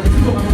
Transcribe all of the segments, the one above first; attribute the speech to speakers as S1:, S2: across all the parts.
S1: เลย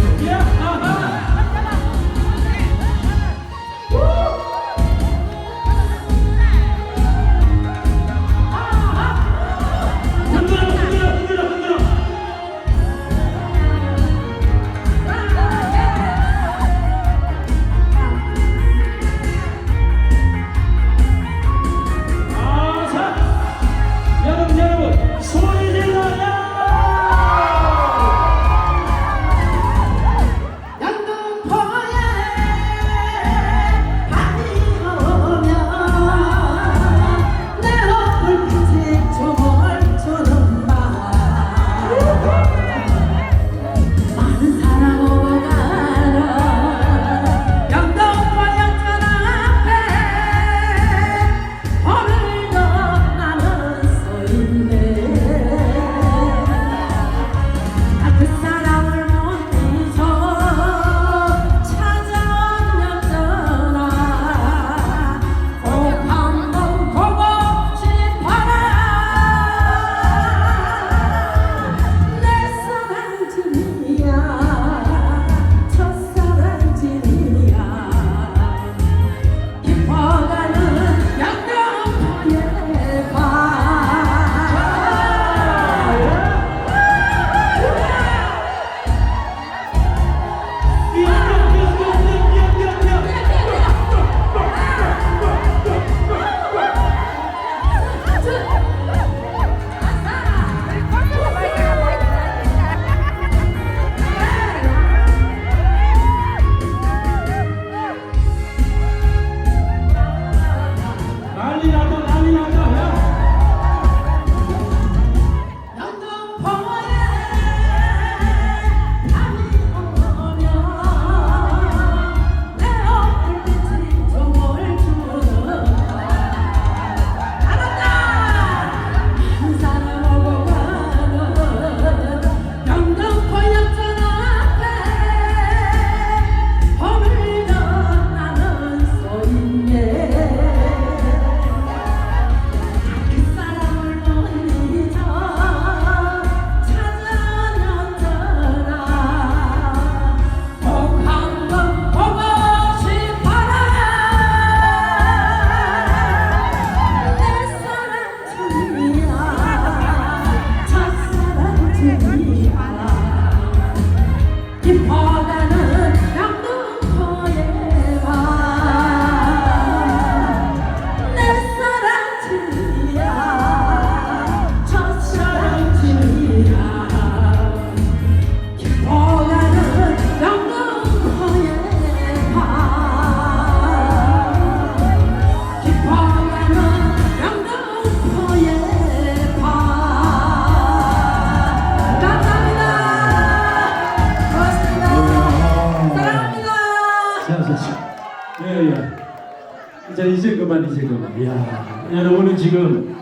S1: 자 이제 그만 이제 그만. 야 여러분은 지금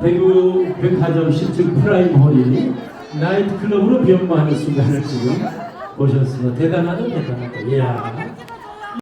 S1: 대구 백화점 10층 프라임 홀이 나이트클럽으로 변모하는 순간을 지금 보셨습니다. 대단하다 대단하다. 이야.